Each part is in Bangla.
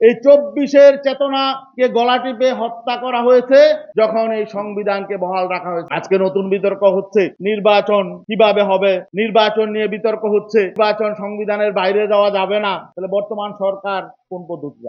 এই চব্বিশের চেতনাকে গলা টিপে হত্যা করা হয়েছে যখন এই সংবিধানকে বহাল রাখা হয়েছে। আজকে নতুন বিতর্ক হচ্ছে, নির্বাচন কীভাবে হবে? নির্বাচন নিয়ে বিতর্ক হচ্ছে, নির্বাচন সংবিধানের বাইরে যাওয়া যাবে না। তাহলে বর্তমান সরকার কোন পদ্ধতি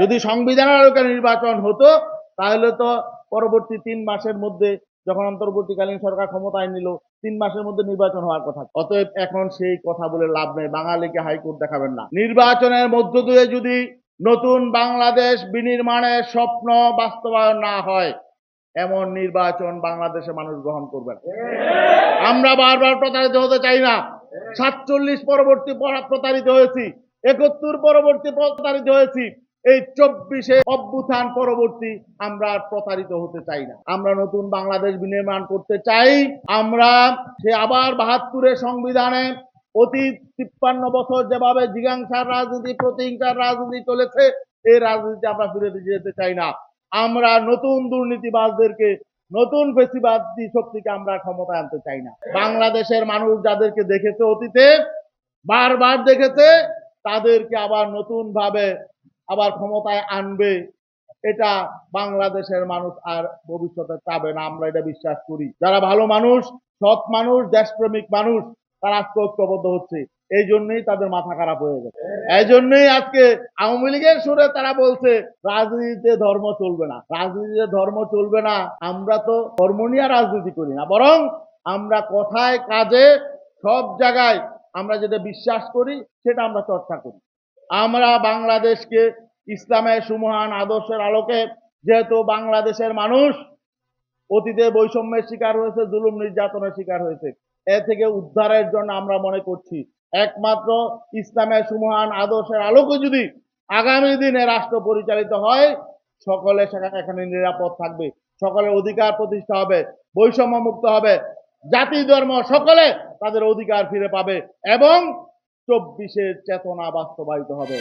যদি সংবিধানের আলোকে নির্বাচন হতো, তাহলে তো পরবর্তী তিন মাসের মধ্যে যখন অন্তর্বর্তীকালীন সরকার ক্ষমতায় নিল, তিন মাসের মধ্যে নির্বাচন হওয়ার কথা। অতএব এখন সেই কথা বলে লাভ নেই। বাঙালিকে হাইকোর্ট দেখাবেন না। নির্বাচনের মধ্য দিয়ে যদি নতুন বাংলাদেশ বিনির্মাণের স্বপ্ন বাস্তবায়ন না হয়, এমন নির্বাচন বাংলাদেশের মানুষ গ্রহণ করবে আমরা বারবার প্রতারিত হতে চাই না। সাতচল্লিশ পরবর্তী প্রতারিত হয়েছি, একাত্তর পরবর্তী প্রতারিত হয়েছি, এই চব্বিশে অভ্যুত্থান পরবর্তী আমরা আর প্রতারিত হতে চাই না। আমরা নতুন বাংলাদেশ বিনির্মাণ করতে চাই, আমরা সে আবার বাহাত্তরের সংবিধানে অতীত তিপ্পান্ন বছর যেভাবে জিজ্ঞাসার রাজনীতি, প্রতিহিংসার রাজনীতি চলেছে এই রাজনীতি আমরা ফিরে যেতে চাই না। আমরা নতুন দুর্নীতিবাজদেরকে, নতুন বেশিবাদী শক্তিকে আমরা ক্ষমতায় আনতে চাই না। বাংলাদেশের মানুষ যাদেরকে দেখেছে অতীতে, বারবার দেখেছে, তাদেরকে আবার নতুন ভাবে আবার ক্ষমতায় আনবে। এটা বাংলাদেশের মানুষ আর ভবিষ্যতে চাবে না, আমরা এটা বিশ্বাস করি। যারা ভালো মানুষ, সৎ মানুষ, দেশপ্রেমিক মানুষ তারা আজকে ঐক্যবদ্ধ হচ্ছে। এই জন্যই তাদের মাথা খারাপ হয়ে গেছে। এই জন্যই আজকে আওয়ামী লীগের সুরে তারা বলছে, রাজনীতিতে ধর্ম চলবে না। রাজনীতিতে ধর্ম চলবে না, আমরা তো ধর্ম নিয়ে রাজনীতি করি না। বরং আমরা কথায়, কাজে, সব জায়গায় আমরা যেটা বিশ্বাস করি, সেটা আমরা চর্চা করি। আমরা বাংলাদেশকে ইসলামের সুমহান আদর্শের আলোকে যেহেতু বাংলাদেশের মানুষ, অতীতে বৈষম্যের শিকার হয়েছে, জুলুম নির্যাতনের শিকার হয়েছে এ থেকে উদ্ধারের জন্য আমরা মনে করছি। একমাত্র ইসলামের সুমহান আদর্শের আলোকে যদি আগামী দিনে রাষ্ট্র পরিচালিত হয়, সকলে সেখানে এখানে নিরাপদ থাকবে। সকলের অধিকার প্রতিষ্ঠা হবে বৈষম্য মুক্ত হবে। জাতি, ধর্ম, সকলে তাদের অধিকার ফিরে পাবে এবং চব্বিশের চেতনা বাস্তবায়িত হবে।